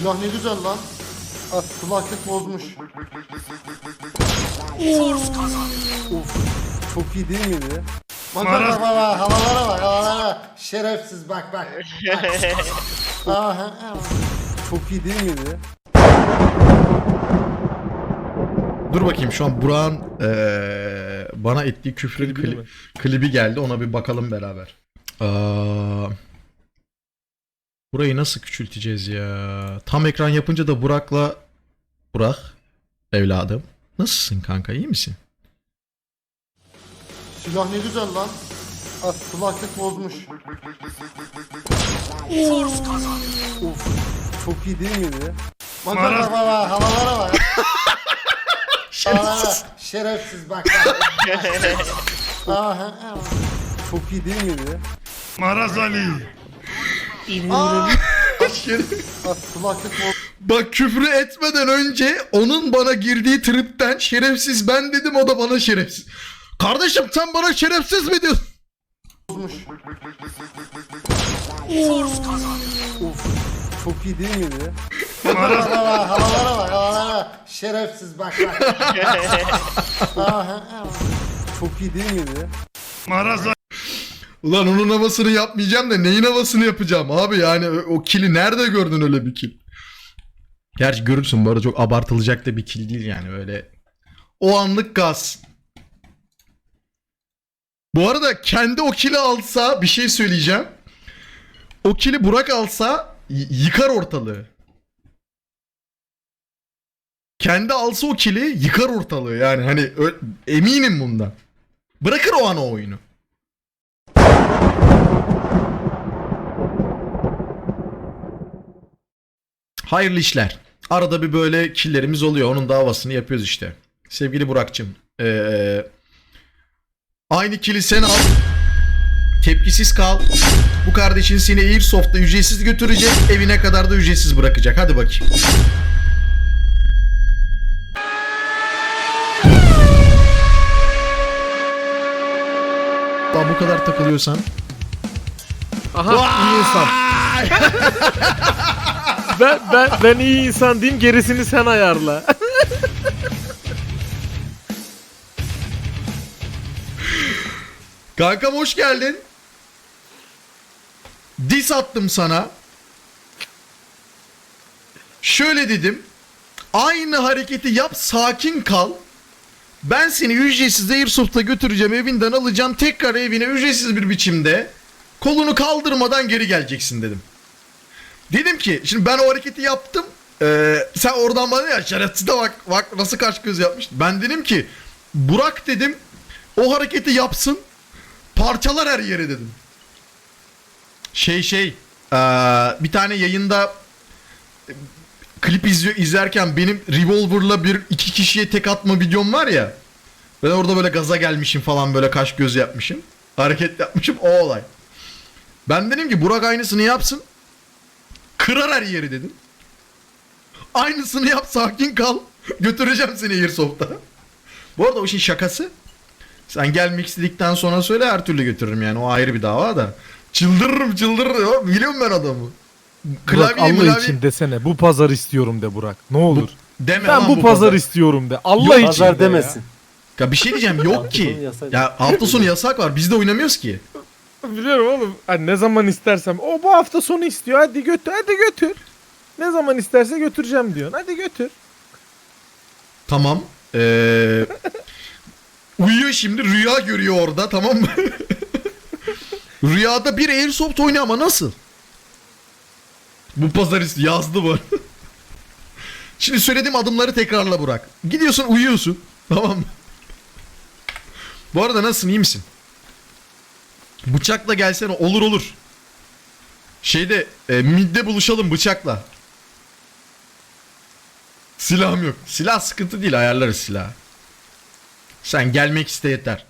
Silah ne güzel lan. Ah, kulaklık bozmuş. Çok iyi değil miydi? Bak bak bak bak, bak, havalara bak havalara bak. Şerefsiz bak bak. bak. Aha, Çok iyi değil miydi? Dur bakayım şu an Burak'ın eee, bana ettiği küfrün Klibi klibi geldi. Ona bir bakalım beraber. Aa, burayı nasıl küçülteceğiz ya? Tam ekran yapınca da Burak'la Burak evladım. Nasılsın kanka iyi misin? Silah ne güzel lan. Ah, kulaklık bozmuş. Çok iyi değil miydi? Bak bak bak bak, bak havalara bak. Havalara bak. Şerefsiz bak bak. Aha, Çok iyi değil miydi? Maraz Ali. Kulaklık bozmuş. Bak küfrü etmeden önce onun bana girdiği tripten şerefsiz ben dedim o da bana şerefsiz. Kardeşim sen bana şerefsiz mi diyorsun? Çok iyi değil miydi? Bak bak havalara bak havalara bak. Şerefsiz bak bak. Aha, Çok iyi değil miydi? Maraz. Ulan onun havasını yapmayacağım da neyin havasını yapacağım abi yani o kili nerede gördün öyle bir kil? Gerçi görürsün bu arada çok abartılacak da bir kil değil yani öyle. O anlık gaz. Bu arada kendi o kili alsa bir şey söyleyeceğim. O kili Burak alsa yıkar ortalığı. Kendi alsa o kili yıkar ortalığı yani hani eminim bundan. Bırakır o an o oyunu. Hayırlı işler. Arada bir böyle killerimiz oluyor. Onun davasını yapıyoruz işte. Sevgili Burak'cığım. ee, aynı kili sen al. Tepkisiz kal. Bu kardeşin seni Airsoft'ta ücretsiz götürecek. Evine kadar da ücretsiz bırakacak. Hadi bakayım. Lan bu kadar takılıyorsan. Aha iyi insan. ben, ben, ben iyi insan diyeyim gerisini sen ayarla. Kankam hoş geldin. Dis attım sana. Şöyle dedim. Aynı hareketi yap sakin kal. Ben seni ücretsiz Airsoft'a götüreceğim evinden alacağım tekrar evine ücretsiz bir biçimde kolunu kaldırmadan geri geleceksin dedim. Dedim ki şimdi ben o hareketi yaptım. Ee, sen oradan bana ya şerefsiz de bak, bak nasıl kaş göz yapmış. Ben dedim ki Burak dedim o hareketi yapsın parçalar her yeri dedim. Şey şey eee, bir tane yayında e, klip izliyor, izlerken benim revolver'la bir iki kişiye tek atma videom var ya. Ben orada böyle gaza gelmişim falan böyle kaş göz yapmışım. Hareket yapmışım o olay. Ben dedim ki Burak aynısını yapsın. Kırar her yeri dedim. Aynısını yap sakin kal. Götüreceğim seni Airsoft'a. Bu arada o şey şakası. Sen gelmek istedikten sonra söyle her türlü götürürüm yani o ayrı bir dava da. Çıldırırım çıldırırım. Biliyorum ben adamı. Burak Allah mlavye- için desene bu pazar istiyorum de Burak. Ne olur. Deme ben lan bu pazar istiyorum de. Allah için Pazar de ya. demesin. Ya bir şey diyeceğim yok ki. sonu yasak. Ya hafta sonu yasak var. Biz de oynamıyoruz ki. Biliyorum oğlum. Hani ne zaman istersem. O bu hafta sonu istiyor. Hadi götür. Hadi götür. Ne zaman isterse götüreceğim diyorsun. Hadi götür. Tamam. Ee, uyuyor şimdi rüya görüyor orada tamam mı? Rüyada bir airsoft oynuyor ama nasıl? Bu pazar ist- yazdı bu. Şimdi söylediğim adımları tekrarla Burak. Gidiyorsun uyuyorsun. Tamam mı? Bu arada nasılsın iyi misin? Bıçakla gelsene olur olur. Şeyde e, midde buluşalım bıçakla. Silahım yok. Silah sıkıntı değil ayarlarız silah. Sen gelmek iste yeter.